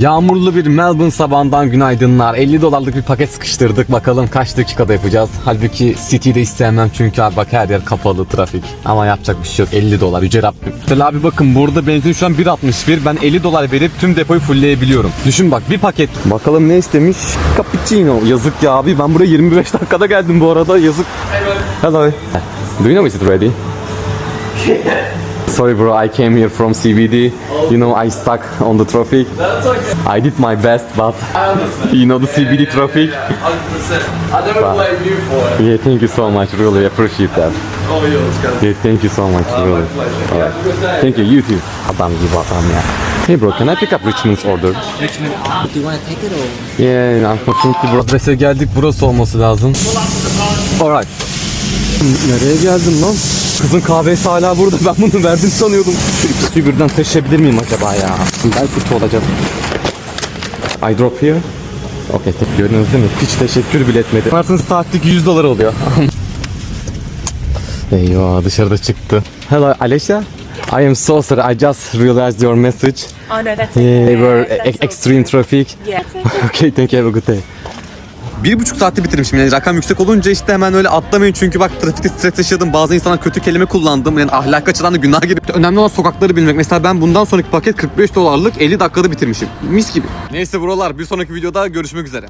Yağmurlu bir Melbourne sabahından günaydınlar. 50 dolarlık bir paket sıkıştırdık. Bakalım kaç dakikada yapacağız. Halbuki City'de istemem çünkü abi bak her yer kapalı trafik. Ama yapacak bir şey yok. 50 dolar yüce Rabbim. Mesela abi bakın burada benzin şu an 1.61. Ben 50 dolar verip tüm depoyu fullleyebiliyorum. Düşün bak bir paket. Bakalım ne istemiş? Cappuccino. Yazık ya abi ben buraya 25 dakikada geldim bu arada. Yazık. Hello. Do you know is it ready? Sorry bro, I came here from CBD. You know I stuck on the traffic. That's okay. I did my best, but you know the CBD traffic. Yeah, 100%. I never blame you for it. Yeah, thank you so much. Really appreciate that. Oh, yours, guys. Yeah, thank you so much. Uh, really. my pleasure. Alright. Have a good day. Thank you. You too. Adam gibi adam ya. Hey bro, can I pick up Richmond's order? Richmond, do you want to take it or? Yeah, unfortunately bro. Adrese geldik. Burası olması lazım. Alright. Nereye geldim lan? Kızın kahvesi hala burada. Ben bunu verdim sanıyordum. Şu ikisi birden taşıyabilir miyim acaba ya? Belki kötü olacak. I drop here. Okay, tek gördünüz değil mi? Hiç teşekkür bile etmedi. Varsınız saatlik 100 dolar oluyor. Eyvah dışarıda çıktı. Hello Alessia. I am so sorry. I just realized your message. Oh no, that's Yeah, okay. they were That's e- extreme traffic. good. Yeah. okay, thank you. Have a good day. Bir buçuk saatte bitirmişim. Yani rakam yüksek olunca işte hemen öyle atlamayın. Çünkü bak trafikte stres yaşadım. Bazı insanlar kötü kelime kullandım. Yani ahlak açıdan da günah girip önemli olan sokakları bilmek. Mesela ben bundan sonraki paket 45 dolarlık 50 dakikada bitirmişim. Mis gibi. Neyse buralar. Bir sonraki videoda görüşmek üzere.